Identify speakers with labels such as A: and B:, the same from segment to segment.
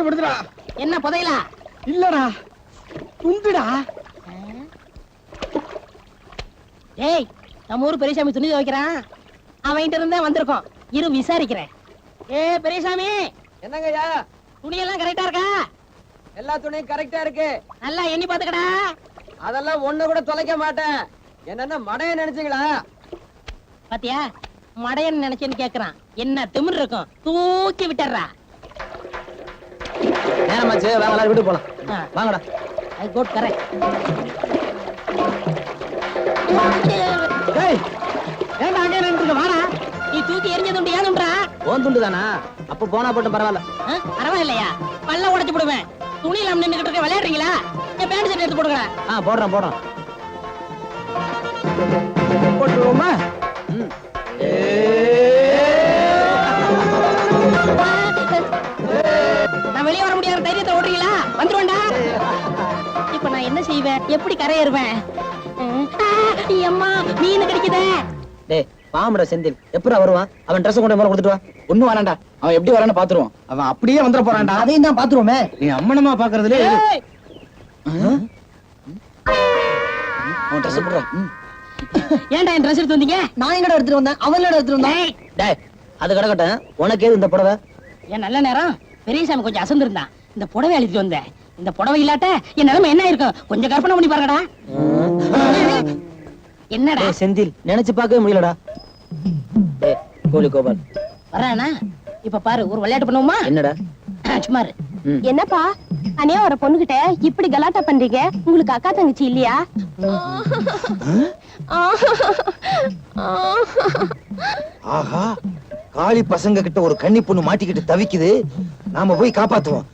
A: தட்டி படுத்துடா
B: என்ன புதையலா?
A: இல்லடா. துண்டுடா
B: ஏய் நம்ம ஊர் பெரியசாமி துணி துவைக்கிறான். அவன்கிட்ட இருந்தே வந்திருக்கோம். இரு விசாரிக்கிறேன். ஏ பெரியசாமி.
C: என்னங்கய்யா
B: துணியெல்லாம் கரெக்டா இருக்கா?
C: எல்லா துணியும் கரெக்டா இருக்கு.
B: நல்லா எண்ணி பாத்துக்கடா
C: அதெல்லாம் ஒண்ணு கூட தொலைக்க மாட்டேன். என்னன்னா மடைய நினைச்சீங்களா?
B: பாத்தியா? மடையன் நினைச்சேன்னு கேக்குறான். என்ன திமிர் இருக்கும்? தூக்கி விட்டுறா
C: நேரமாச்சு வாங்க எல்லாரும் வீட்டுக்கு போலாம். வாங்கடா.
B: ஐ கோட் கரெக்ட்
A: டேய் ஏன்டா அங்கே நின்றுட்டு வாடா?
B: நீ தூக்கி எரிஞ்சது ஏனுன்றா
C: ஓன் துண்டு தானா? அப்ப போனா போட்டும் பரவாயில்ல.
B: பரவாயில்லையா? பல்ல உடைச்சு போடுவேன். துணியில நின்னுகிட்டு இருக்க விளையாடுறீங்களா? என் பேண்ட் ஷர்ட் எடுத்து போடுங்க
C: ஆ போடுறேன் போடுறேன்
A: போட்டுருவோமா?
B: முடியாத தைரியத்தை ஓடுறீங்களா? வந்துருவேன்டா இப்ப நான் என்ன செய்வேன்? எப்படி கரையேறுவேன்? அம்மா மீன் கிடைக்குதே
C: டேய் பாம்புடா செந்தில். எப்படா வருவான்? அவன் ட்ரெஸ் கொண்டு மேல கொடுத்துட்டு வா.
A: ஒண்ணும் வேணாண்டா அவன் எப்படி வரான்னு பாத்துருவோம் அவன் அப்படியே வந்துட போறான்டா.
C: அதையும் தான் பாத்துருவோமே
A: நீ அம்மனமா பாக்குறதுல
C: அவன் ட்ரெஸ் போடுறா
B: ஏன்டா என் ட்ரெஸ் எடுத்து வந்தீங்க?
C: நான் எங்கடா எடுத்துட்டு வந்தேன்? அவன் எடுத்துட்டு வந்தான்?
B: டேய்,
C: அது கிடக்கட்டும். உனக்கு ஏது இந்த புடவை?
B: என் நல்ல நேரம். பெரியசாமி கொஞ்சம் அசந்திருந்தான் இந்த புடவை அழிச்சிட்டு வந்தேன். இந்த புடவை இல்லாட்ட என் நிலைமை என்ன இருக்கும் கொஞ்சம் கற்பனை பண்ணி பாருங்கடா. என்னடா?
C: செந்தில் நினைச்சு பார்க்கவே முடியலடா. டேய் கோலி கோபால்.
B: வரானா இப்ப பாரு ஒரு விளையாட்டு பண்ணுவோமா?
C: என்னடா?
B: சும்மா.
D: என்னப்பா? அனியா வர பொண்ணுகிட்ட இப்படி கலாட்டா பண்றீங்க? உங்களுக்கு அக்கா தங்கச்சி இல்லையா?
E: ஆஹா காளி பசங்க கிட்ட ஒரு கன்னி பொண்ணு மாட்டிக்கிட்டு தவிக்குது. நாம போய் காப்பாத்துவோம்.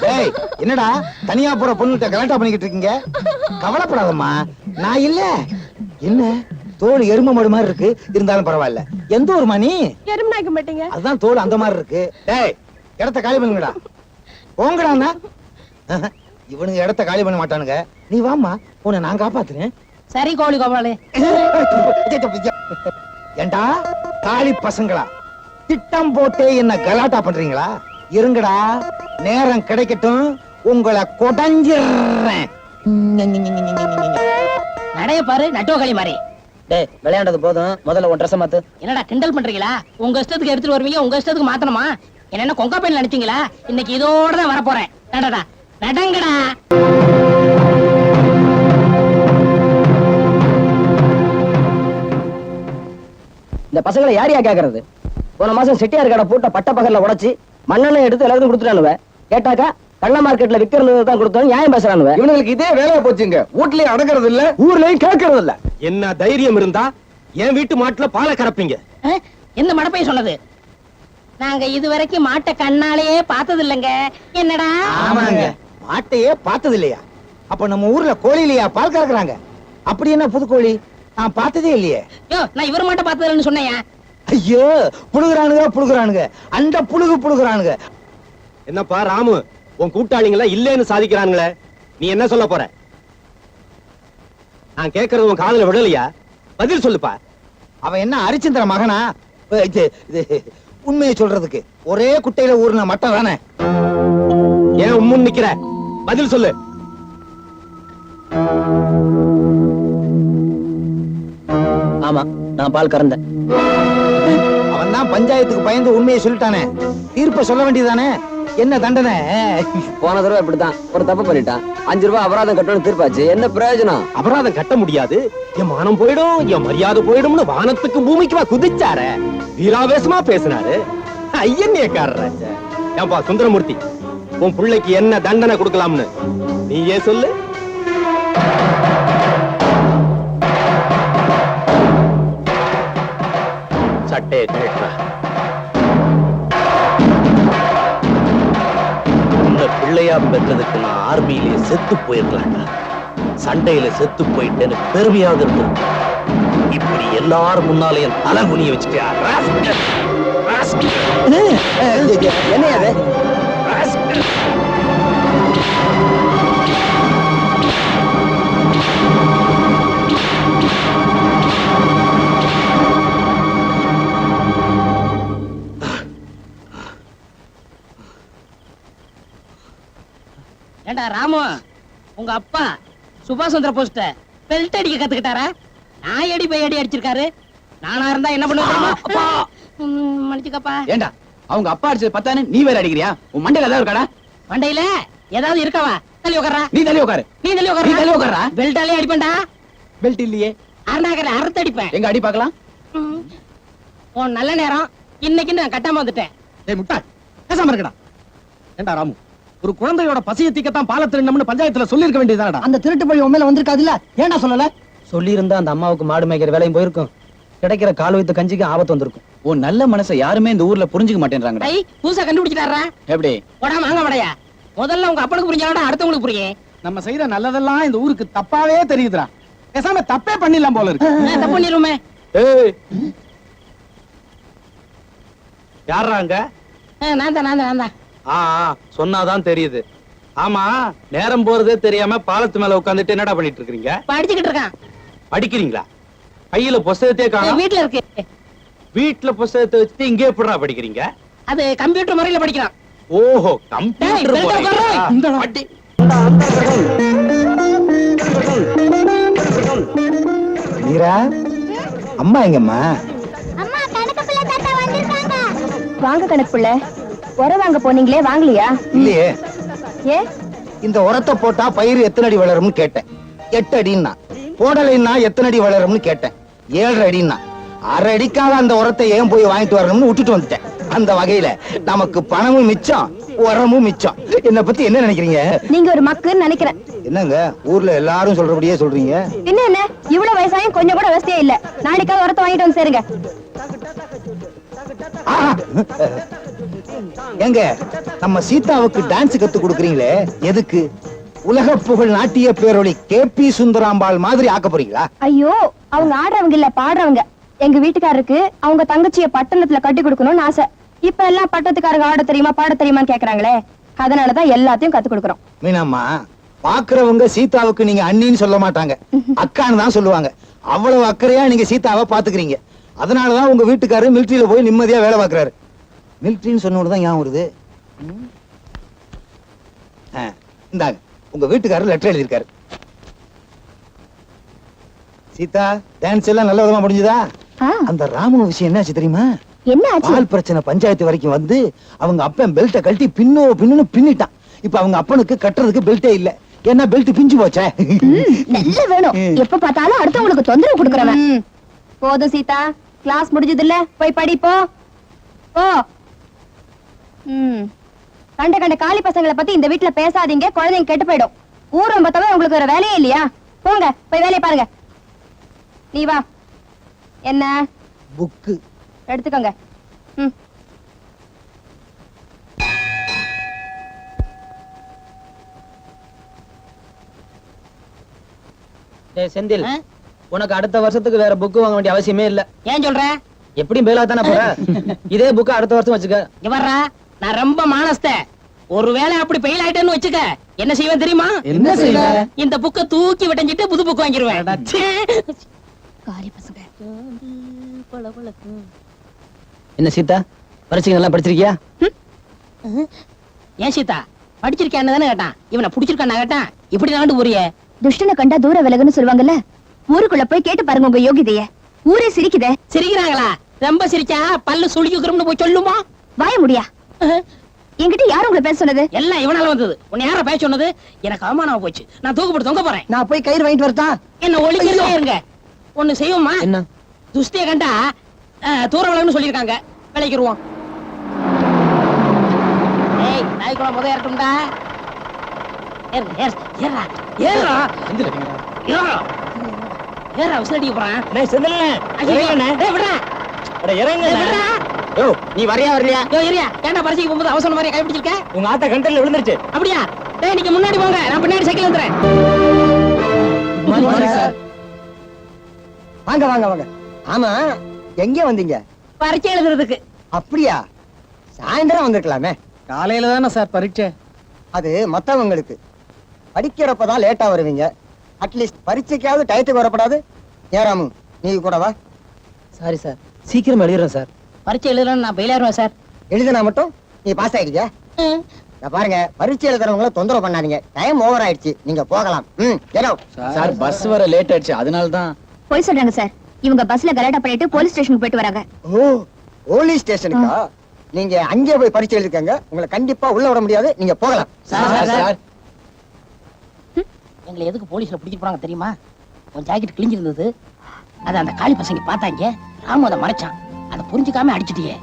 E: டேய் என்னடா? தனியா போற பொண்ணுகிட்ட கலாட்டா பண்ணிக்கிட்டு இருக்கீங்க? கவலைப்படாதம்மா. நான் இல்ல. என்ன? தோல் எரும மாடு மாதிரி இருக்கு. இருந்தாலும் பரவாயில்ல. எந்த ஒரு மணி
D: எறும்பு நாய்க்க மாட்டீங்க.
E: அதுதான் தோல் அந்த மாதிரி இருக்கு. டேய் இடத்த காலி பண்ணுங்கடா. போங்கடா இவனுங்க இடத்த காலி பண்ண மாட்டானுங்க. நீ வாம்மா. உன்னை நான் காப்பாத்துறேன்.
B: சரி கோழி கோபாலு.
E: ஏண்டா? காளி பசங்களா? திட்டம் போட்டே என்ன கலாட்டா பண்றீங்களா? இருங்கடா. நேரம் கிடைக்கட்டும். உங்களை கொடைஞ்சிடுறேன்
B: நடைய பாரு நட்டுவ மாதிரி.
C: டேய் விளையாண்டது போதும். முதல்ல உன் ட்ரெஸ் மாத்து.
B: என்னடா கிண்டல் பண்றீங்களா? உங்க இஷ்டத்துக்கு எடுத்துட்டு வருவீங்க உங்க இஷ்டத்துக்கு மாத்தணுமா? என்ன என்ன கொங்கா பையன் நினைச்சீங்களா இன்னைக்கு இதோட தான் வர போறேன் நடடா நடங்கடா.
C: இந்த பசங்களை யார் யா கேக்குறது? போன மாசம் செட்டியார் கடை பூட்ட பட்ட பகல்ல உடைச்சு மண்ணெண்ணெய் எடுத்து எல்லாருக்கும் கொடுத்துட்டானுவ. கேட்டாக்கா கள்ள மார்க்கெட்ல விக்கிறது தான் கொடுத்தோம் நியாயம் பேசுறானுவ.
A: இவனுங்களுக்கு இதே வேலையா போச்சுங்க. வீட்லயும் அடங்குறது இல்ல ஊர்லயும் கேட்கறது இல்ல.
F: என்ன தைரியம் இருந்தா என் வீட்டு மாட்டுல பாலை கறப்பீங்க.
B: எந்த மடப்பைய சொன்னது? நாங்க இதுவரைக்கும் மாட்டை கண்ணாலேயே பார்த்தது இல்லைங்க என்னடா?
E: ஆமாங்க. மாட்டையே பார்த்தது இல்லையா அப்ப நம்ம ஊர்ல கோழி இல்லையா பால் கறக்குறாங்க. அப்படி என்ன புது கோழி நான் பார்த்ததே இல்லையே.
B: யோ நான் இவர் மாட்டை பார்த்தது இல்லைன்னு சொன்னேன்.
E: ஐயோ புழுகுறானுங்க புழுகுறானுங்க. அந்த புழுகு புழுகுறானுங்க.
F: என்னப்பா ராமு உன் கூட்டாளிங்கள இல்லேன்னு சாதிக்கிறானுங்களே? நீ என்ன சொல்ல போற? நான் கேக்குறது உன் காதுல விடலையா? பதில் சொல்லுப்பா.
E: அவன் என்ன அரிச்சந்திர மகனா? உண்மையை சொல்றதுக்கு. ஒரே குட்டையில ஊர்ன மட்டம் தானே?
F: ஏன் உம்முன்னு நிக்கிற? பதில் சொல்லு.
C: ஆமா நான் பால் கறந்தேன்.
E: அவன் தான் பஞ்சாயத்துக்கு பயந்து உண்மையை சொல்லிட்டானே. தீர்ப்பை சொல்ல வேண்டியதானே என்ன தண்டனை?
C: போன தடவை இப்படித்தான் ஒரு தப்பு பண்ணிட்டான். அஞ்சு ரூபாய் அபராதம் கட்டணும் தீர்ப்பாச்சு. என்ன பிரயோஜனம்?
F: அபராதம் கட்ட முடியாது. என் மானம் போயிடும் என் மரியாதை போயிடும்னு வானத்துக்கு பூமிக்குமா குதிச்சார. வீராவேசமா பேசினாரு. ஐயன்யக்காரராச்ச ஏன்பா சுந்தரமூர்த்தி உன் பிள்ளைக்கு என்ன தண்டனை கொடுக்கலாம்னு? நீயே சொல்லு. சட்டையை கேட்டுற
G: இந்த பிள்ளையா பெற்றதுக்கு நான் ஆர்மியிலே செத்து போயிருக்கலாம்டா. சண்டையில செத்து போயிட்டேன்னு பெருமையாவது இருந்திருக்கு இப்படி எல்லாரும் முன்னாலே என் தலை குனிய வச்சுட்டியா
C: என்ன
B: ஏண்டா ராமு. உங்க அப்பா சுபாஷ் சந்திர போஸ்ட பெல்ட் அடிக்க கத்துக்கிட்டாரா? நான் அடி போய் அடி அடிச்சிருக்காரு. நானா இருந்தா என்ன பண்ணுவேன் மன்னிச்சுக்கப்பா.
A: ஏண்டா அவங்க அப்பா அடிச்சது பத்தானு நீ வேற அடிக்கிறியா? உன் மண்டையில ஏதாவது இருக்காடா?
B: மண்டையில ஏதாவது இருக்கவா? தள்ளி உட்கார்றா.
A: நீ தள்ளி உட்காரு.
B: நீ தள்ளி
A: நீ
B: உட்கார்றா.
A: தள்ளி உட்கார்றா
B: பெல்ட்டாலே அடிப்பேன்டா
A: பெல்ட் இல்லையே.
B: அருணாக்கரை அறுத்து அடிப்பேன்.
A: எங்க அடி பார்க்கலாம்.
B: உன் நல்ல நேரம் இன்னைக்கு நான் கட்டாம வந்துட்டேன்.
F: ஏய் முட்டாள். பேசாம இருக்கடா. ஏண்டா ராமு? ஒரு குழந்தையோட பசியை தீக்கத்தான் பால திருநம்னு பஞ்சாயத்துல சொல்லிருக்க வேண்டியதாடா
C: அந்த திருட்டு பழி உண்மையில வந்திருக்காதுல்ல? ஏன்டா சொல்லல? சொல்லியிருந்தா அந்த அம்மாவுக்கு மாடு மேய்க்கிற வேலையும் போயிருக்கும். கிடைக்கிற கால் வைத்த கஞ்சிக்கு ஆபத்து வந்திருக்கும்.
A: உன் நல்ல மனசை யாருமே இந்த ஊர்ல புரிஞ்சுக்க மாட்டேன்றாங்கடா.
B: ஐ பூசா கண்டுபிடிச்சிட்டாரா
A: எப்படி?
B: போடா வாங்க வடையா. முதல்ல உங்க அப்பனுக்கு புரிஞ்சாலும் அடுத்தவங்களுக்கு புரியும்.
F: நம்ம செய்யற நல்லதெல்லாம் இந்த ஊருக்கு தப்பாவே தெரியுதுடா. பேசாம தப்பே பண்ணிடலாம் போல இருக்கு.
B: தப்பு பண்ணிருமே
G: ஏய் யாரா அங்க?
B: நான் தான் நான் தான் நான் தான்
G: ஆ சொன்னாதான் தெரியுது. ஆமா நேரம் போறதே தெரியாம பாலத்து மேல உட்கார்ந்துட்டு என்னடா பண்ணிட்டு இருக்கீங்க
B: படிச்சுக்கிட்டு இருக்கான்.
G: படிக்கிறீங்களா? கையில புஸ்தகத்தையே
B: என்
G: காணோம்.
B: வீட்டுல இருக்கு.
G: வீட்டுல புஸ்தகத்தை வச்சுட்டு இங்கே எப்படிடா படிக்கிறீங்க?
B: அது கம்ப்யூட்டர் முறையில படிக்கிறான்.
G: ஓஹோ கம்ப்யூட்டர்.
E: மீரா அம்மா எங்கம்மா?
D: அம்மா கணக்கு பிள்ளை தாத்தா வந்திருக்காங்க. வாங்க கணக்கு பிள்ளை. உர வாங்க போனீங்களே வாங்கலையா?
E: இல்லையே.
D: ஏ?
E: இந்த உரத்தை போட்டா பயிர் எத்தனை அடி வளரும்னு கேட்டேன். எட்டு அடின்னா. போடலைன்னா எத்தனை அடி வளரும்னு கேட்டேன். ஏழரை அடின்னா. அரை அடிக்காக அந்த உரத்தை ஏன் போய் வாங்கிட்டு வரணும்னு விட்டுட்டு வந்துட்டேன். அந்த வகையில நமக்கு பணமும் மிச்சம் உரமும் மிச்சம். என்னை பத்தி என்ன நினைக்கிறீங்க?
D: நீங்க ஒரு மக்குன்னு நினைக்கிறேன்.
E: என்னங்க? ஊர்ல எல்லாரும் சொல்றபடியே சொல்றீங்க?
D: என்ன என்ன? இவ்வளவு வயசாயும் கொஞ்சம் கூட வசதியே இல்ல. நாளைக்காவது உரத்தை வாங்கிட்டு வந்து சேருங்க!
E: ஏங்க நம்ம சீதாவுக்கு டான்ஸ் கத்து கொடுக்குறீங்களே எதுக்கு? உலக புகழ் நாட்டிய பேரொளி கே பி சுந்தராம்பாள் மாதிரி ஆக்க போறீங்களா?
D: ஐயோ அவங்க ஆடுறவங்க இல்ல பாடுறவங்க. எங்க வீட்டுக்காரருக்கு அவங்க தங்கச்சிய பட்டணத்துல கட்டி கொடுக்கணும்னு ஆசை. இப்ப எல்லாம் பட்டத்துக்காரங்க ஆட தெரியுமா பாட தெரியுமான்னு கேக்குறாங்களே? அதனாலதான் எல்லாத்தையும் கத்து கொடுக்கறோம்.
E: மீனாம்மா பாக்குறவங்க சீதாவுக்கு நீங்க அண்ணின்னு சொல்ல மாட்டாங்க. அக்கான்னு தான் சொல்லுவாங்க. அவ்வளவு அக்கறையா நீங்க சீதாவை பாத்துக்கிறீங்க. அதனாலதான் உங்க வீட்டுக்காரரு மிலிட்டரியில போய் நிம்மதியா வேலை பாக்குறாரு. மிலிட்டரின்னு சொன்னோட தான் ஞாபகம் வருது? இந்தாங்க. உங்க வீட்டுக்காரர் லெட்டர் எழுதியிருக்காரு. சீதா டான்ஸ் எல்லாம் நல்ல விதமா முடிஞ்சதா? அந்த ராமு விஷயம் என்னாச்சு தெரியுமா?
D: என்ன
E: பிரச்சனை பஞ்சாயத்து வரைக்கும் வந்து அவங்க அப்பன் பெல்ட்டை கழட்டி பின்னோ பின்னு பின்னிட்டான். இப்ப அவங்க அப்பனுக்கு கட்டுறதுக்கு பெல்ட்டே இல்ல. ஏன்னா பெல்ட் பிஞ்சு போச்சே.
D: நல்ல வேணும். எப்ப பார்த்தாலும் அடுத்தவங்களுக்கு தொந்தரவு கொடுக்கறவன். போதும் சீதா. கிளாஸ் முடிஞ்சது இல்ல போய் படி போ. கண்ட கண்ட காலி பசங்களை பத்தி இந்த வீட்ல பேசாதீங்க குழந்தைங்க கெட்டு போயிடும். ஊரம் பார்த்தவன் உங்களுக்கு வேற வேலையே இல்லையா? போங்க போய் வேலையை பாருங்க. நீ வா. என்ன?
E: புக்கு.
D: எடுத்துக்கோங்க. ம்.
C: செந்தில்? உனக்கு அடுத்த வருஷத்துக்கு வேற புக் வாங்க வேண்டிய அவசியமே இல்ல.
B: ஏன் சொல்ற?
C: எப்படியும் பேலா தானே போற? இதே புக் அடுத்த வருஷம் வச்சுக்க.
B: இங்க வர்றா. நான் ரொம்ப மானஸ்த. ஒருவேளை அப்படி பெயில் ஆயிட்டேன்னு வச்சுக்க என்ன செய்வேன் தெரியுமா?
F: என்ன செய்வ?
B: இந்த புக்க தூக்கி விட்டஞ்சிட்டு புது புக் வாங்கிடுவேன்
D: காலி பசங்க
C: என்ன சீதா? பரிசைங்க நல்லா படிச்சிருக்கியா?
B: ஏன் சீதா? படிச்சிருக்கேன்னு தானே கேட்டான். இவனை புடிச்சிருக்கான்னு கேட்டான். இப்படி தாண்டு புரிய
D: துஷ்டனை கண்டா தூர விலகுன்னு சொல்லுவாங்கல்ல? ஊருக்குள்ள போய் கேட்டு பாருங்க உங்க யோகிதைய. ஊரே சிரிக்குதே.
B: சிரிக்கிறாங்களா? ரொம்ப சிரிச்சா? பல்லு சுளிக்குறோம்னு போய் சொல்லுமா?
D: வாய முடியா? என்கிட்ட யார் உங்களை பேச சொன்னது?
B: எல்லாம் இவனால வந்தது. உன்னை யார பேச சொன்னது? எனக்கு அவமானமா போச்சு. நான் தூக்கப்பட்டு தொங்க போறேன்.
C: நான் போய் கயிறு வாங்கிட்டு வரட்டா?
B: என்ன ஒளிக்கிறதே இருங்க. ஒண்ணு செய்வோமா?
C: என்ன?
B: துஷ்டிய கண்டா அஹ், தூர விலகுன்னு சொல்லியிருக்காங்க. விளைக்கிருவோம் ஏய் நாய்க்குள்ள முத ஏறட்டும்டா ஏறு, ஏறு, ஏறுடா, ஏறுடா, ஏறுடா. ஏறுடா, விசில் அடிக்க போறான். ஐயோ, டேய், விட்றா, விட்றா.
C: நீ வரையா வரலையா?
B: யோ, ஏறியா, ஏன்டா பரிசைக்கு போகும்போது அவசரம் மாதிரி கை பிடிச்சிருக்க?
C: உங்க ஆத்தா கண்டல்ல விழுந்துருச்சு.
B: அப்படியா? டேய் நீங்க முன்னாடி போங்க. நான் பின்னாடி சைக்கிள் வந்துறேன்
C: வாங்க வாங்க வாங்க. ஆமா எங்க வந்தீங்க?
B: பரீட்சை எழுதுறதுக்கு.
C: அப்படியா? சாயந்தரம் வந்திருக்கலாமே.
F: காலையில தானே சார் பரீட்சை.
C: அது மத்தவங்களுக்கு. படிக்கிறப்பதான் லேட்டா வருவீங்க. அட்லீஸ்ட் பரீட்சைக்காவது டயத்துக்கு வரப்படாது. ஏறாமு நீ கூட வா. சாரி சார் சீக்கிரம் எழுதுறேன் சார்
B: பரீட்சை எழுதுறேன்னு நான் பெயிலாருவேன் சார்.
C: எழுதுனா மட்டும்? நீ பாஸ் ஆயிடுங்க இத பாருங்க பரீட்சை எழுதுறவங்கள தொந்தரவு பண்ணாதீங்க. டைம் ஓவர் ஆயிடுச்சு நீங்க போகலாம். ம் ஏதோ
A: சார் பஸ் வர லேட் ஆயிடுச்சு அதனால தான்
D: போய் சொல்றாங்க சார். இவங்க பஸ்ல கலாட்டா பண்ணிட்டு போலீஸ் ஸ்டேஷனுக்கு போயிட்டு வராங்க.
C: ஓ போலீஸ் ஸ்டேஷனுக்கா நீங்க அங்கே போய் பரீட்சை எழுதிக்கங்க. உங்களை கண்டிப்பா உள்ள விட முடியாது. நீங்க போகலாம்.
B: Sir, sir.
A: சார்
B: எங்களை எதுக்கு போலீஸ்ல பிடிச்சிட்டு போறாங்க தெரியுமா? உன் ஜாக்கெட் கிழிஞ்சிருந்தது. அதை அந்த காளி பசங்க பார்த்தாங்க. ராமு அதை மறைச்சான். அதை புரிஞ்சுக்காம அடிச்சிட்டியே.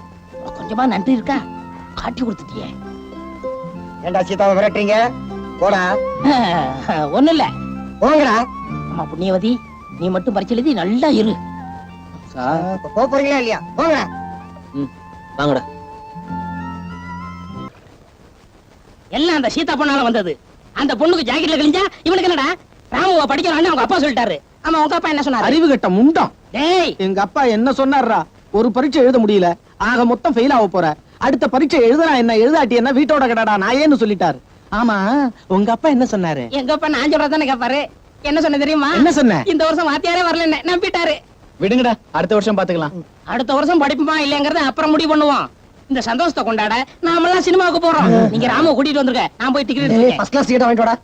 B: கொஞ்சமா நன்றி இருக்கா? காட்டி கொடுத்துட்டியே.
C: ஏண்டா சீதாவை விரட்டுறீங்க? போடா.
B: ஒண்ணு இல்ல
C: போங்கடா.
B: அம்மா புண்ணியவதி நீ மட்டும் பரிச்சு எழுதி நல்லா இரு.
C: போக போறீங்களா இல்லையா? போங்கடா. வாங்கடா.
B: எல்லாம் அந்த சீதா பொண்ணால வந்தது. அந்த பொண்ணுக்கு ஜாக்கெட்ல கிழிஞ்சா இவனுக்கு என்னடா? ராமுவ படிக்கலாம்னு அவங்க அப்பா சொல்லிட்டாரு. ஆமா உங்க அப்பா என்ன சொன்னாரு?
H: அறிவு கட்ட முண்டம்
B: டேய்.
H: எங்க அப்பா என்ன சொன்னார்ரா? ஒரு பரீட்சை எழுத முடியல. ஆக மொத்தம் ஃபெயில் ஆக போற. அடுத்த பரீட்சை எழுதுனா என்ன? எழுதாட்டி என்ன வீட்டோட கடடா நான் ஏன்னு சொல்லிட்டாரு. ஆமா உங்க அப்பா என்ன சொன்னாரு?
B: எங்க அப்பா நான் சொல்றதானே கேப்பாரு? என்ன சொன்ன தெரியுமா?
H: என்ன சொன்ன
B: இந்த வருஷம் வாத்தியாரே வரல நம்பிட்டாரு.
A: விடுங்கடா அடுத்த வருஷம் பாத்துக்கலாம்.
B: அடுத்த வருஷம் படிப்புமா இல்லங்கறத அப்புறம் முடிவு பண்ணுவோம். இந்த சந்தோஷத்தை கொண்டாட நாமெல்லாம் சினிமாவுக்கு போறோம். நீங்க ராம கூட்டிட்டு வந்துருக்க நான் போய் டிக்கெட் எடுத்துருக்கேன்
C: ஃபர்ஸ்ட் கிளாஸ் சீட்டை வாங்கிட்டு வாடா.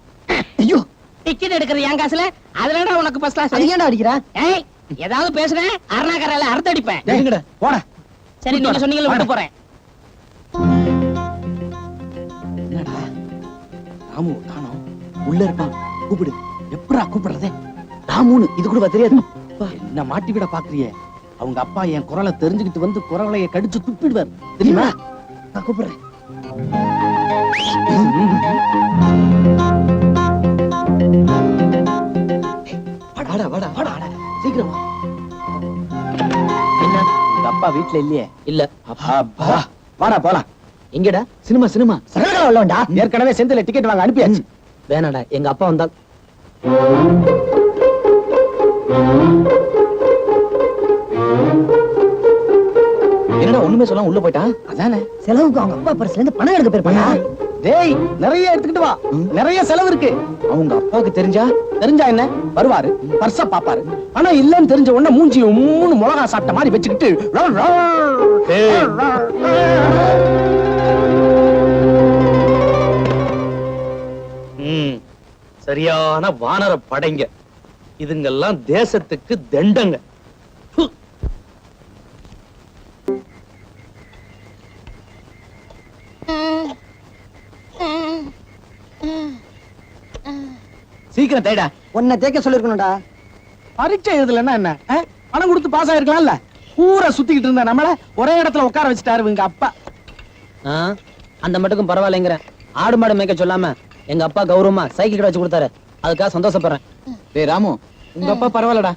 C: ஐயோ.
B: டிக்கெட் எடுக்கிறது என் காசுல? அதுலடா உனக்கு ஃபர்ஸ்ட் கிளாஸ்
C: ஏன்டா அடிக்கிறா?
B: ஏய் ஏதாவது பேசுறேன்? அருணாக்கரையில அறுத்து அடிப்பேன்
H: போட.
B: சரி நீங்க சொன்னீங்கல்ல விட்டு போறேன்.
H: என்னடா? ராமு உள்ள இருப்பான். கூப்பிடு. எப்படா கூப்பிடுறதே? ராமுன்னு இது கூட தெரியாது. என்ன மாட்டி விட பாக்குறியே? அவங்க அப்பா என் குரலை தெரிஞ்சுக்கிட்டு வந்து குரலைய கடிச்சு துப்பிடுவார். தெரியுமா? நான் கூப்பிடுறேன்.
A: வாடா வாடா.
H: வாடா, சீக்கிரம். என்ன? உங்க அப்பா வீட்ல இல்லையே?
C: இல்ல.
H: அப்பா வாடா போலாம்.
C: எங்கடா?
A: Cinema cinema.
C: சகலகலா உள்ளவன்டா?
H: ஏற்கனவே செந்தில டிக்கெட் வாங்க அனுப்பியாச்சு.
C: வேணாடா எங்க அப்பா வந்தா
A: என்னடா ஒண்ணுமே சொல்லாம உள்ள போயிட்டான்
H: அதானே.
C: செலவுக்கு அவங்க அப்பா பர்ஸ்ல இருந்து பணம் எடுக்க போயிருப்பானா?
H: டேய் நிறைய எடுத்துக்கிட்டு வா. நிறைய செலவு இருக்கு.
A: அவங்க அப்பாவுக்கு தெரிஞ்சா
H: தெரிஞ்சா என்ன? வருவாரு பர்ஸ பாப்பாரு ஆனா இல்லன்னு தெரிஞ்ச உடனே மூஞ்சி மூணு மிளகா சாப்பிட்ட மாதிரி வச்சுக்கிட்டு
G: சரியான வானர படைங்க. இதுங்கெல்லாம் தேசத்துக்கு தண்டங்க.
H: சீக்கிரம் தேடா
C: உன்னை தேக்க சொல்லிருக்கணும்டா.
H: பரீட்சை எழுதலன்னா என்ன? பணம் கொடுத்து பாஸ் ஆயிருக்கலாம்ல? ஊரை சுத்திக்கிட்டு இருந்த நம்மள ஒரே இடத்துல உட்கார வச்சுட்டாரு இவங்க அப்பா.
C: அந்த மட்டுக்கும் பரவாயில்லைங்கிறேன் ஆடு மாடு மேய்க்க சொல்லாம எங்க அப்பா கௌரவமா சைக்கிள் கடை வச்சு கொடுத்தாரு. அதுக்காக சந்தோஷப்படுறேன்.
A: டேய் ராமு உங்க அப்பா பரவாயில்லடா.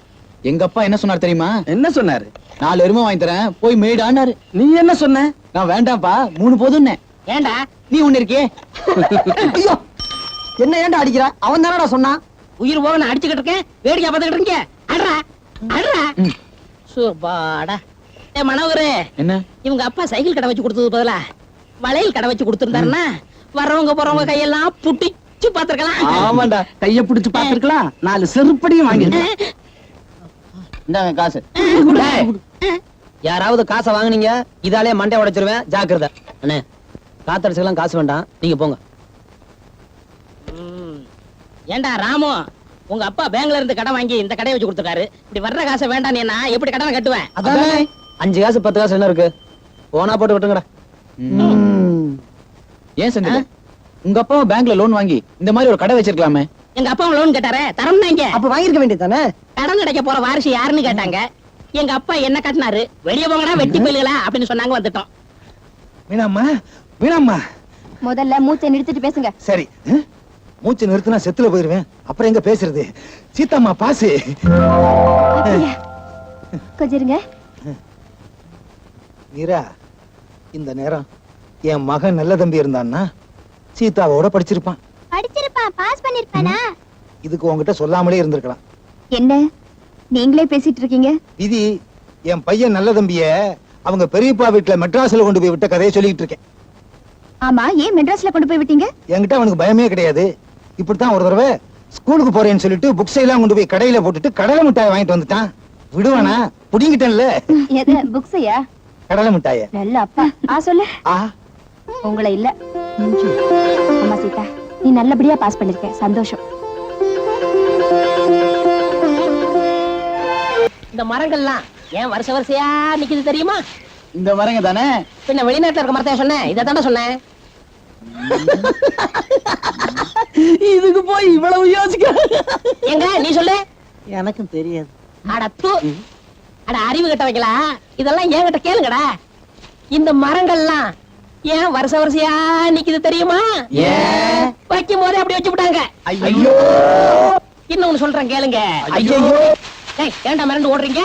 A: எங்க அப்பா என்ன சொன்னார் தெரியுமா?
H: என்ன சொன்னாரு?
A: நாலு எருமை வாங்கி தரேன் போய் மேய்டான்னாரு.
H: நீ என்ன சொன்ன?
A: நான் வேண்டாம்ப்பா மூணு போதும்னே
B: ஏண்டா
A: நீ ஒண்ணு இருக்கியே?
C: ஐயோ என்ன ஏன்டா அடிக்கிற? அவன் தானடா சொன்னான்
B: உயிர் போக நான் அடிச்சுக்கிட்டு இருக்கேன். வேடிக்கை பார்த்துக்கிட்டு இருக்கீங்க. அட்ரா அட்ரா சூப்பாடா ஏ மனோகரே.
A: என்ன?
B: இவங்க அப்பா சைக்கிள் கடை வச்சு கொடுத்தது பதிலா? வளையல் கடை வச்சு கொடுத்திருந்தாருன்னா வர்றவங்க போறவங்க கையெல்லாம் புட்டிச்சு பாத்துருக்கலாம்
H: ஆமாண்டா. கைய பிடிச்சு பாத்துருக்கலாம் நாலு செருப்படியும் வாங்கி
A: இந்தாங்க காசு.
C: யாராவது காசை வாங்குனீங்க இதாலே மண்டை உடைச்சிருவேன். ஜாக்கிரதை. அண்ணே காத்தடிச்சுக்கலாம் காசு வேண்டாம். நீங்க போங்க.
B: ஏண்டா ராமு? உங்க அப்பா பேங்க்ல இருந்து கடன் வாங்கி இந்த கடையை வச்சு கொடுத்துருக்காரு. இப்படி வர்ற காசை வேண்டாம் நான் எப்படி கடனை கட்டுவேன்?
C: அதானே? அஞ்சு காசு பத்து காசு என்ன இருக்கு? போனா போட்டு விட்டுங்கடா
A: ஏன் செஞ்சு உங்க அப்பா பேங்க்ல லோன் வாங்கி இந்த மாதிரி ஒரு கடை வச்சிருக்கலாமே.
B: எங்க அப்பா லோன் கேட்டாரே தரம்னாங்க
C: அப்ப வாங்கிருக்க வேண்டியதானே
B: கடன் கிடைக்க போற வாரிசு யாருன்னு கேட்டாங்க. எங்க அப்பா என்ன கட்டினாரு? வெளிய போங்கடா வெட்டி போயிலுங்களா அப்படின்னு சொன்னாங்க வந்துட்டோம்.
E: மீனாம்மா மீனாம்மா.
D: முதல்ல மூச்சை நிறுத்திட்டு பேசுங்க.
E: சரி? மூச்சு நிறுத்தினா செத்துல போயிருவேன். அப்புறம் எங்க பேசுறது? சீதாம்மா பாசு.
D: இருங்க.
E: மீரா இந்த நேரம் என் மகன் நல்ல தம்பி இருந்தான்னா சீதாவோட படிச்சிருப்பான்.
D: படிச்சிருப்பான் பாஸ் பண்ணிருப்பானா?
E: இதுக்கு உன்கிட்ட சொல்லாமலே இருந்திருக்கலாம்.
D: என்ன? நீங்களே பேசிட்டு இருக்கீங்க?
E: விதி என் பையன் நல்ல தம்பிய அவங்க பெரியப்பா வீட்டுல மெட்ராஸ்ல கொண்டு போய் விட்ட கதையை சொல்லிட்டு இருக்கேன்.
D: ஆமா ஏன் மெட்ராஸ்ல கொண்டு போய் விட்டீங்க?
E: என்கிட்ட அவனுக்கு பயமே கிடையாது. இப்படித்தான் ஒரு தடவை ஸ்கூலுக்கு போறேன்னு சொல்லிட்டு புக்ஸ் எல்லாம் கொண்டு போய் கடையில போட்டுட்டு கடலை மிட்டாய் வாங்கிட்டு வந்துட்டான். விடுவானா? புடிங்கிட்டேன்ல.
D: எது புக்ஸையா
E: கடலை மிட்டாய.
D: நல்ல அப்பா. ஆ சொல்லு.
E: ஆ.
D: உங்களை இல்ல. அம்மா சீதா நீ நல்லபடியா பாஸ் பண்ணிருக்க. சந்தோஷம்.
B: இந்த மரங்கள்லாம் ஏன் வருஷ வரிசையா நிக்குது தெரியுமா?
H: இந்த மரங்க தானே?
B: பின்ன வெளிநாட்டுல இருக்க மரத்தையா சொன்னேன். இதை தானே சொன்னேன்.
H: இதுக்கு போய் இவ்வளவு யோசிக்க
B: எங்க நீ சொல்லு.
H: எனக்கும் தெரியாது.
B: அட தூ அட அறிவு கட்ட வைக்கல? இதெல்லாம் என்கிட்ட கேளுங்கடா. இந்த மரங்கள்லாம் ஏன் வருஷ வரிசையா நிக்குது தெரியுமா? வைக்கும் போதே அப்படி வச்சு விட்டாங்க.
H: ஐயோ!
B: இன்னொன்னு சொல்றேன் கேளுங்க.
C: ஐயோ!
B: ஏன்டா மிரண்டு ஓடுறீங்க?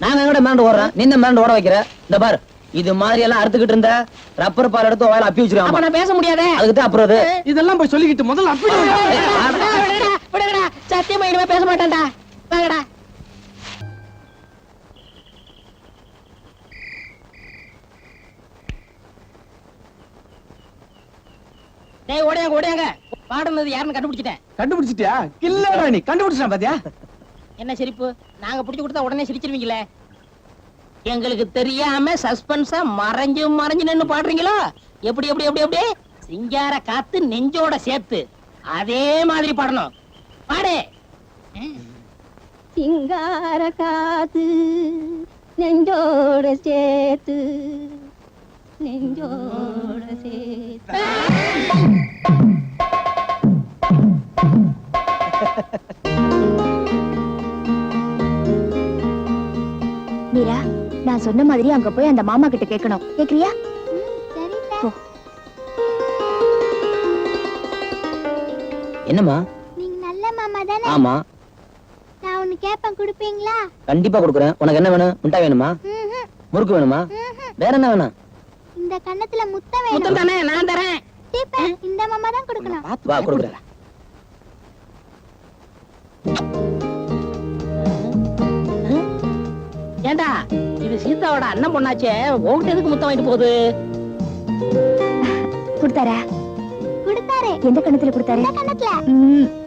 C: நாங்க எங்கட மிரண்டு ஓடுறோம் நின்ன மிரண்டு ஓட வைக்கிற? இந்த பார். இது மாதிரி எல்லாம் அறுத்துக்கிட்டு இருந்த ரப்பர் பால் எடுத்து வாயில அப்பி
B: அப்ப
C: வச்சிருக்கான்
B: நான் பேச முடியாதே?
C: அதுக்கு அப்புறம் அது.
H: இதெல்லாம் போய் சொல்லிக்கிட்டு முதல்ல
B: விடுடா, விடுடா. சத்தியமா இனிமே பேச மாட்டேன்டா. வாங்கடா. டேய் ஓடியாங்க ஓடியாங்க பாடுனது யாருன்னு கண்டுபிடிச்சிட்டேன்.
H: கண்டுபிடிச்சிட்டியா? இல்லடா நீ. கண்டுபிடிச்சா பாத்தியா?
B: என்ன சிரிப்பு? நாங்க புடிச்சு கொடுத்தா உடனே சிரிச்சிருவீங்களே. எங்களுக்கு தெரியாம சஸ்பென்ஸா மறைஞ்சு மறைஞ்சு நின்னு பாடுறீங்களோ? எப்படி எப்படி எப்படி எப்படி? சிங்கார காத்து நெஞ்சோட சேர்த்து. அதே மாதிரி பாடணும். பாடு.
D: சிங்கார காத்து நெஞ்சோட சேர்த்து. நெஞ்சோட சேர்த்து. மீரா நான் சொன்ன மாதிரி அங்க போய் அந்த மாமா கிட்ட கேட்கணும் கேக்குறியா.
C: என்னம்மா?
I: நீங்க நல்ல மாமா தானே?
C: ஆமா.
I: நான் ஒண்ணு கேப்பேன் கொடுப்பீங்களா?
C: கண்டிப்பா கொடுக்குறேன். உனக்கு என்ன வேணும்? முட்டாய் வேணுமா? முறுக்கு வேணுமா. வேற என்ன வேணும்?
I: இந்த கண்ணத்துல முத்தம்
B: முத்தம்
I: வேணும்.
B: தானே நான் தரேன்.
I: இந்த மாமா தான் கொடுக்கணும்.
C: வா கொடுக்குறேன்.
B: ஏண்டா இது சீதாவோட அண்ணன் பொண்ணாச்சே? உன்கிட்ட எதுக்கு முத்தம் வாங்கிட்டு போகுது?
D: கொடுத்தாரா?
I: கொடுத்தாரு.
D: எந்த கணத்துல கொடுத்தாரு?
I: இந்த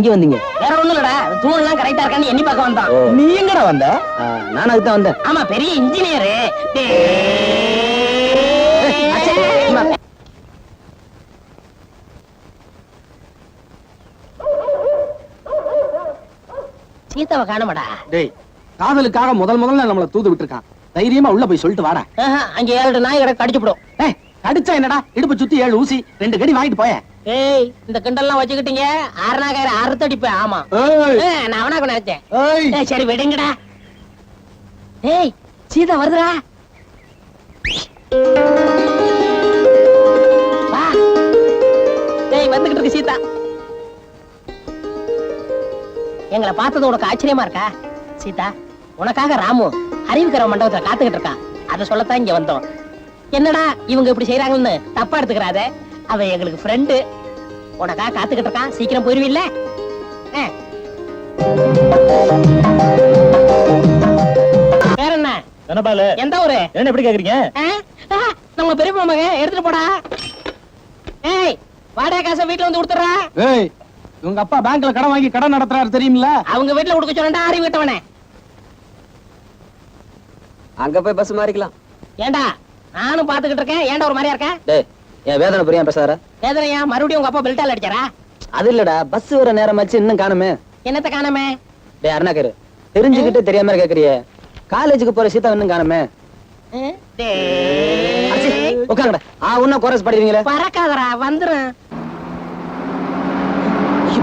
C: எங்க வந்தீங்க?
B: வேற ஒண்ணும் இல்லடா. தூணெல்லாம் கரெக்டா இருக்கான்னு எண்ணி பார்க்க வந்தான்
C: நீ எங்கடா வந்த? நான் அதுக்கு தான் வந்தேன்.
B: ஆமா பெரிய இன்ஜினியரு. சீதாவை காணமாடா.
H: டேய் காதலுக்காக முதல் முதல்ல நம்மள தூது விட்டுருக்கான். தைரியமா உள்ள போய் சொல்லிட்டு வாடா.
B: அங்க ஏழு நாய் கிடக்கு கடிச்சுப்படும்
H: ஏய் அடிச்சா என்னடா? இடுப்பு சுத்தி ஏழு ஊசி ரெண்டு கடி வாங்கிட்டு போய
B: ஏய் இந்த கிண்டல்லாம் வச்சுக்கிட்டீங்க. கயிறு அறுத்தடிப்பேன் ஆமா.
H: ஏய்.
B: ஏய், நான் அவனா நினைச்சேன்
H: ஏய்.
B: ஏய், சரி விடுங்கடா. ஏய் சீதா வருதுடா. வா. ஏய் வந்துகிட்டு இருக்கு சீதா. எங்களை பார்த்தது உனக்கு ஆச்சரியமா இருக்கா? சீதா உனக்காக ராமு அறிவிக்கிற மண்டபத்துல காத்துக்கிட்டு இருக்கான் அதை சொல்லத்தான் இங்க வந்தோம். என்னடா இவங்க இப்படி செய்யறாங்கன்னு தப்பா எடுத்துக்கிறாத? அவன் எங்களுக்கு ஃப்ரெண்டு உனக்காக காத்துக்கிட்டு இருக்கான். சீக்கிரம் போயிருவில்ல. வேற என்ன?
F: தனபால.
B: எந்த ஊரு?
F: என்ன எப்படி கேக்குறீங்க?
B: நம்ம பெரியப்பா மகன் எடுத்துட்டு போடா. ஏய் வாடகை காசை வீட்டுல வந்து கொடுத்துறா
H: ஏய் உங்க அப்பா பேங்க்ல கடன் வாங்கி கடன் நடத்துறாரு தெரியுமில்ல?
B: அவங்க வீட்டுல கொடுக்க சொன்னா அறிவு விட்டவனே.
C: அங்க போய் பஸ் மாறிக்கலாம்.
B: ஏண்டா நானும் பாத்துக்கிட்டு இருக்கேன். ஏன்டா ஒரு மாதிரியா இருக்க?
C: டேய் என் வேதனை புரியாம பேசாத
B: வேதனையா? மறுபடியும் உங்க அப்பா பெல்ட்டால் அடிச்சாரா?
C: அது இல்லடா பஸ் வர நேரம் ஆச்சு இன்னும் காணுமே.
B: என்னத்த காணாமே?
C: டேய் அருணாக்கரு தெரிஞ்சுக்கிட்டு தெரியாம கேக்குறியே காலேஜுக்கு போற சீதா இன்னும் காணுமே. உட்காங்கடா ஆ இன்னும் கோரஸ் படிக்கிறீங்களே
B: பறக்காதடா வந்துரும்.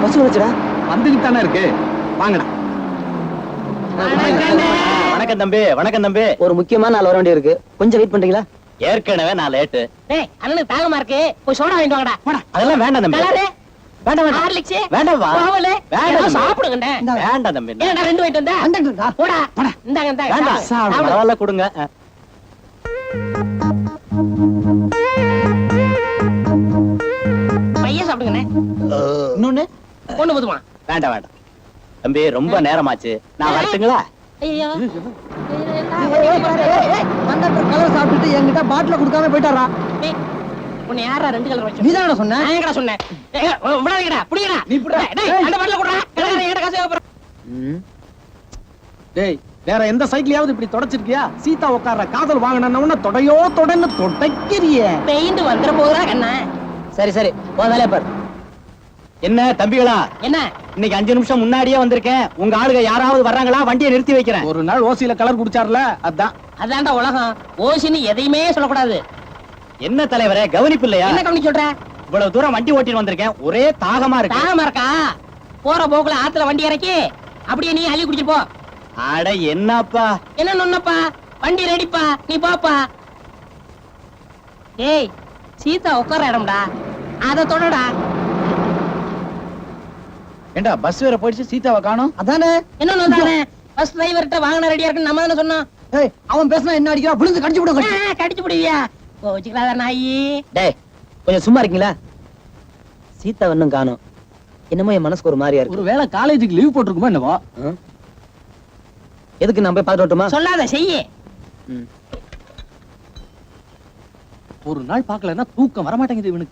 C: பஸ் வந்துச்சுடா
H: வந்துகிட்டு தானே இருக்கு. வாங்கடா.
F: வணக்கம் தம்பி வணக்கம் தம்பி.
C: ஒரு முக்கியமான நாள் வர வேண்டி இருக்கு கொஞ்சம் வெயிட் பண்றீங்களா?
F: ஏற்கனவே நான் லேட்டு
B: டேய் அண்ணனுக்கு தாகமா இருக்கு. போய் சோடா வாங்கிட்டு வாங்கடா.
F: அதெல்லாம் வேண்டாம் தம்பி. வேண்டாம் வேண்டாம்.
B: ஹார்லிக்ஸ்
F: வேண்டாம் வா.
B: பாவலு
F: வேண்டாம்.
B: சாப்பிடுங்கண்ணே
F: வேண்டாம் தம்பி.
B: ஏன்டா ரெண்டு வாங்கிட்டு வந்தா? போடா. இந்தாங்க இந்தாங்க.
F: வேண்டாம்.
B: சாப்பிடு.
F: பரவாயில்ல கொடுங்க.
B: பைய சாப்பிடுங்கண்ணே
H: இன்னொன்னு?
B: ஒண்ணு போதுமா?
C: வேண்டாம் வேண்டாம். தம்பி ரொம்ப நேரமாச்சு. நான் வரட்டுங்களா?
B: ஐயோ
C: கலர் சாப்பிட்டுட்டு என்கிட்ட பாட்டில கொடுக்காம போயிட்டாரா?
B: உன்னை யாரா ரெண்டு கலர் வச்சு?
C: நீதானடா சொன்ன?
B: எங்கடா சொன்னேன் விடாதீங்கடா புடிங்கடா.
C: நீ புடி.
B: டேய், அந்த பாட்டில கடைக்காரன் என்கிட்ட காசு.
H: டேய் வேற எந்த சைக்கிளையாவது இப்படி தொடச்சிருக்கியா? சீதா உட்கார்ற காதல் வாங்கின தொடையோ தொடன்னு தொடைக்கிறியே.
B: பெயிண்ட் வந்துட போகுதா கண்ணா.
C: சரி சரி வேலையை பாரு. என்ன தம்பிகளா?
B: என்ன?
C: இன்னைக்கு அஞ்சு நிமிஷம் முன்னாடியே வந்திருக்கேன். உங்க ஆளுங்க யாராவது வர்றாங்களா? வண்டியை நிறுத்தி வைக்கிறேன்.
H: ஒரு நாள் ஓசியில கலர் குடிச்சார்ல? அதான்.
B: அதான்டா உலகம். ஓசின்னு எதையுமே சொல்லக்கூடாது.
C: என்ன தலைவரே கவனிப்பு இல்லையா
B: என்ன கவனிச்சு சொல்ற?
C: இவ்வளவு தூரம் வண்டி ஓட்டிட்டு வந்திருக்கேன். ஒரே தாகமா இருக்கு.
B: தாகமா இருக்கா? போற போக்குல ஆத்துல வண்டி இறக்கி அப்படியே நீ அள்ளி குடிச்சிட்டு போ.
C: அட என்னப்பா?
B: என்ன நொன்னப்பா வண்டி ரெடிப்பா? நீ போப்பா. ஏய் சீதா உட்கார இடம்டா. அத தொடடா.
H: ஏண்டா பஸ் வேற போயிடுச்சு சீதாவை காணோம்?
C: அதானே?
B: என்ன நொந்தானே பஸ் டிரைவர்கிட்ட வாங்கின ரெடியா இருக்குன்னு நம்ம தானே சொன்னோம்.
C: ஏய் அவன் பேசினா என்ன அடிக்கிறா? புழுந்து கடிச்சு விடுங்க
B: கடிச்சு. புடிவியா கோச்சுக்கலாத நாயி.
C: டேய் கொஞ்சம் சும்மா இருக்கீங்களா? சீதா இன்னும் காணோம். என்னமோ என் மனசுக்கு ஒரு மாதிரியா இருக்கு.
H: ஒரு வேளை காலேஜுக்கு லீவ் போட்டிருக்குமா என்னவோ?
C: எதுக்கு நான் போய் பார்த்துட்டு வரட்டுமா?
B: சொல்லாத செய்யி.
H: ஒரு நாள் பார்க்கலன்னா தூக்கம் வரமாட்டேங்குது இவனுக்கு.